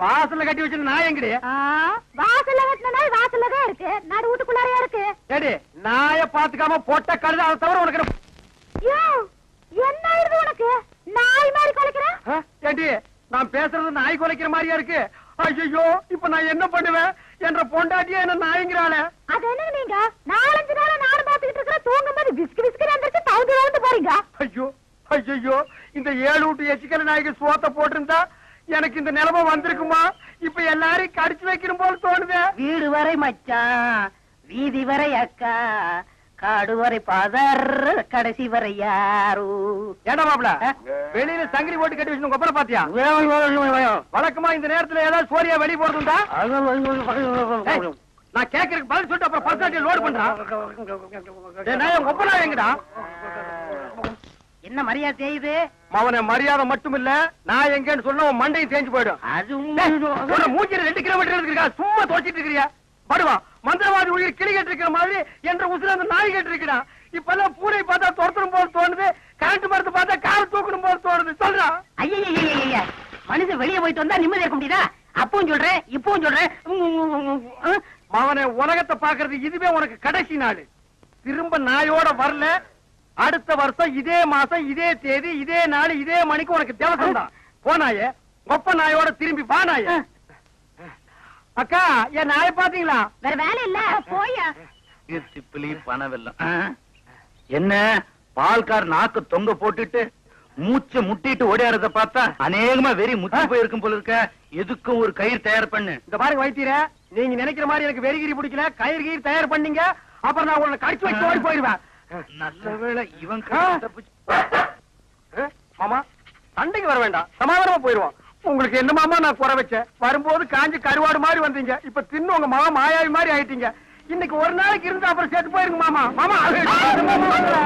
வாசல்ல கட்டி வச்சு நாய் எங்கடி? வாசல்ல கட்டின நாய் வாசல்ல தான் இருக்கு. நடு வீட்டுக்குள்ளாரையா இருக்கு? நாய பாத்துக்காம போட்ட கழுத அதை தவிர உனக்கு என்ன? ஆயிடுது உனக்கு? நாய் மாதிரி குலைக்கிறேன் ஏடி நான் பேசுறது நாய் குலைக்கிற மாதிரியா இருக்கு? ஐயோ இப்ப நான் என்ன பண்ணுவேன்? என்ற பொண்டாட்டியா என்ன நாய்ங்கிறாள? அது என்ன நீங்க? நாலஞ்சு நாள விஸ்கு விஸ்கு வந்துருச்சு தவுந்து தவுந்து போறீங்க. ஐயோ ஐயோ இந்த ஏழு விட்டு எச்சிக்கல நாய்க்கு சோத்த போட்டிருந்தா எனக்கு இந்த நிலைமை வந்திருக்குமா? இப்ப எல்லாரையும் கடிச்சு வைக்கணும் போல தோணுதே. வீடு வரை மச்சான் வீதி வரை அக்கா காடு வரை பாதர் கடைசி வரை யாரு? ஏடா மாப்ள வெளியில சங்கிலி போட்டு கட்டி வச்சு கொப்பரை பாத்தியா? வழக்கமா இந்த நேரத்துல ஏதாவது சோரியா வெளிய போறதுண்டா? ஏய், நான் கேக்குறதுக்கு பதில் சொல்லிட்டு அப்புறம் பர்சனாலிட்டி லோடு பண்றான். நான் கொப்பரா எங்கடா? என்ன மரியாதை செய்யுது அவன மரியாதை மட்டும் இல்ல நான் எங்கன்னு சொன்ன மண்டையும் தேஞ்சு போயிடும். அது மூஞ்சில ரெண்டு கிலோமீட்டர் இருக்கா சும்மா தோச்சிட்டு இருக்கிறியா? படுவா மந்திரவாதி உயிர் கிளி கட்டு இருக்கிற மாதிரி என்ற உசுர அந்த நாய் கட்டு இருக்கிறா இப்ப எல்லாம் பூனை பார்த்தா துரத்தணும் போல தோணுது கரண்ட் மரத்தை பார்த்தா கார் தூக்கணும் போல தோணுது. சொல்றா. ஐயா மனுஷன் வெளியே போயிட்டு வந்தா நிம்மதி இருக்க முடியுதா? அப்பவும் சொல்றேன் இப்பவும் சொல்றேன். மகனை உலகத்தை பாக்குறது இதுவே உனக்கு கடைசி நாள். திரும்ப நாயோட வரல. அடுத்த வருஷம் இதே மாசம் இதே தேதி இதே நாள் இதே மணிக்கு உனக்கு திவசம் தான். போனாயே ஒப்ப நாயோட திரும்பி வானாயே அக்கா என் நாயை பாத்தீங்களா வேற வேலை இல்ல போயா. சிப்பிலி பணவெல்லாம் என்ன? பால்கார் நாக்கு தொங்க போட்டுட்டு மூச்ச முட்டிட்டு ஓடியாரத பார்த்தா அநேகமா வெறி முத்தி போயிருக்கும் போல இருக்க. எதுக்கும் ஒரு கயிறு தயார் பண்ணு. இந்த பாருங்க வைத்தீர நீங்க நினைக்கிற மாதிரி எனக்கு வெறிகிரி பிடிக்கல கயிறு கயிறு தயார் பண்ணீங்க அப்புறம் நான் உன்னை கடிச்சு வச்சு ஓடி போயிருவேன். நல்ல வேளை இவன் மாமா சண்டைக்கு வர வேண்டாம் சமாதானமா போயிருவோம். உங்களுக்கு என்ன மாமா நான் குறை வச்சேன்? வரும்போது காஞ்சி கருவாடு மாதிரி வந்தீங்க. இப்ப தின்னு உங்க மாமா மாயாவி மாதிரி ஆயிட்டீங்க. இன்னைக்கு ஒரு நாளைக்கு இருந்தா அப்புறம் செத்து போயிருங்க மாமா. மாமா